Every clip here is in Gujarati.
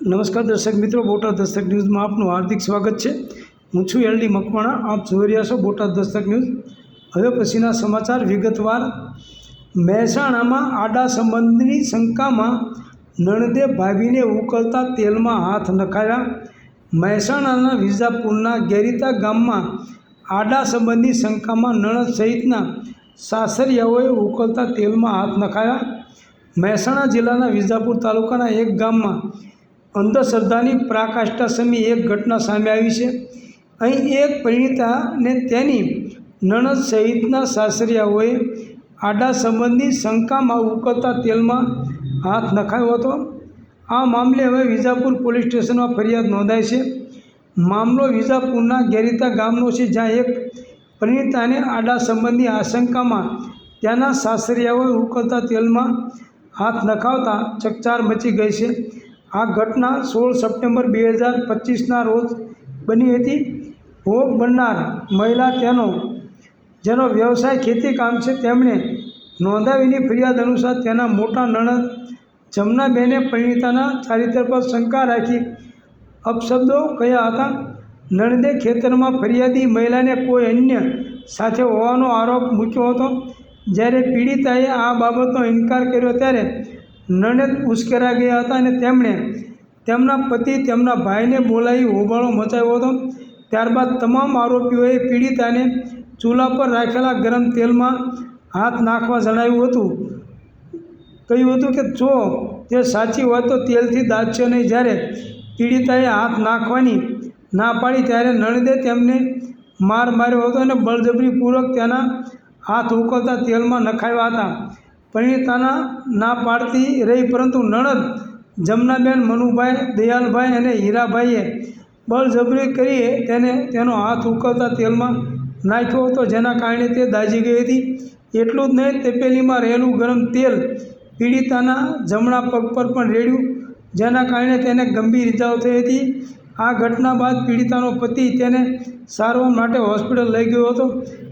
નમસ્કાર દર્શક મિત્રો, બોટાદ દસ્તક ન્યૂઝમાં આપનું હાર્દિક સ્વાગત છે. હું છું એલડી મકવાણા, આપ જોઈ રહ્યા છો બોટાદ દસ્તક ન્યૂઝ. હવે પછીના સમાચાર વિગતવાર. મહેસાણામાં આડા સંબંધની શંકામાં નણદે ભાભીને ઉકળતા તેલમાં હાથ નખાયા. મહેસાણાના વિજાપુરના ગેરીતા ગામમાં આડા સંબંધની શંકામાં નણદ સહિતના સાસરિયાઓએ ઉકળતા તેલમાં હાથ નખાયા. મહેસાણા જિલ્લાના વિજાપુર તાલુકાના એક ગામમાં અંધશ્રદ્ધાની પ્રાકાષ્ઠા સમી એક ઘટના સામે આવી છે. અહીં એક પરિણીતાને તેની નણદ સહિતના સાસરિયાઓએ આડા સંબંધની શંકામાં ઉકળતા તેલમાં હાથ નખાયો હતો. આ મામલે હવે વિજાપુર પોલીસ સ્ટેશનમાં ફરિયાદ નોંધાઈ છે. મામલો વિજાપુરના ગેરીતા ગામનો છે, જ્યાં એક પરિણીતાને આડા સંબંધની આશંકામાં ત્યાંના સાસરિયાઓએ ઉકળતા તેલમાં હાથ નખાવતા ચકચાર મચી ગઈ છે. આ ઘટના સોળ સપ્ટેમ્બર બે હજાર પચીસના રોજ બની હતી. ભોગ બનનાર મહિલા તેનો, જેનો વ્યવસાય ખેતીકામ છે, તેમણે નોંધાવીની ફરિયાદ અનુસાર તેના મોટા નણદ જમનાબેને પરિણીતાના ચારિત્ર પર શંકા રાખી અપશબ્દો કયા હતા. નણદે ખેતરમાં ફરિયાદી મહિલાને કોઈ અન્ય સાથે હોવાનો આરોપ મૂક્યો હતો. જ્યારે પીડિતાએ આ બાબતનો ઇનકાર કર્યો, ત્યારે નણદ ઉશ્કેરા ગયા હતા અને તેમણે તેમના પતિ તેમના ભાઈને બોલાવી હોબાળો મચાવ્યો હતો. ત્યારબાદ તમામ આરોપીઓએ પીડિતાને ચૂલા પર રાખેલા ગરમ તેલમાં હાથ નાખવા જણાવ્યું હતું. કહ્યું હતું કે, જો તે સાચી હોય તો તેલથી દાઝશે નહીં. જ્યારે પીડિતાએ હાથ નાખવાની ના પાડી, ત્યારે નણદે તેમને માર માર્યો હતો અને બળજબરીપૂર્વક તેના હાથ ઉકળતા તેલમાં નખાવ્યા હતા. પરિણીતાના ના પાડતી રહી, પરંતુ નણદ, જમનાબેન, મનુભાઈ, દયાલભાઈ અને હીરાભાઈએ બળજબરી કરી તેને તેનો હાથ ઉકળતા તેલમાં નાખ્યો હતો, જેના કારણે તે દાઝી ગઈ હતી. એટલું જ નહીં, તપેલીમાં રહેલું ગરમ તેલ પીડિતાના જમણા પગ પર પણ રેડ્યું, જેના કારણે તેને ગંભીર ઇજાઓ થઈ હતી. આ ઘટના બાદ પીડિતાનો પતિ તેને સારવાર માટે હોસ્પિટલ લઈ ગયો હતો.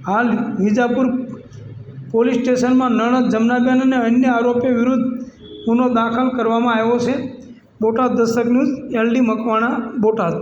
હાલ વિજાપુર પોલીસ સ્ટેશનમાં નણદ જમનાબેન અને અન્ય આરોપીઓ વિરુદ્ધ ગુનો દાખલ કરવામાં આવ્યો છે. Botad Dastak news, LD Makwana, Botad.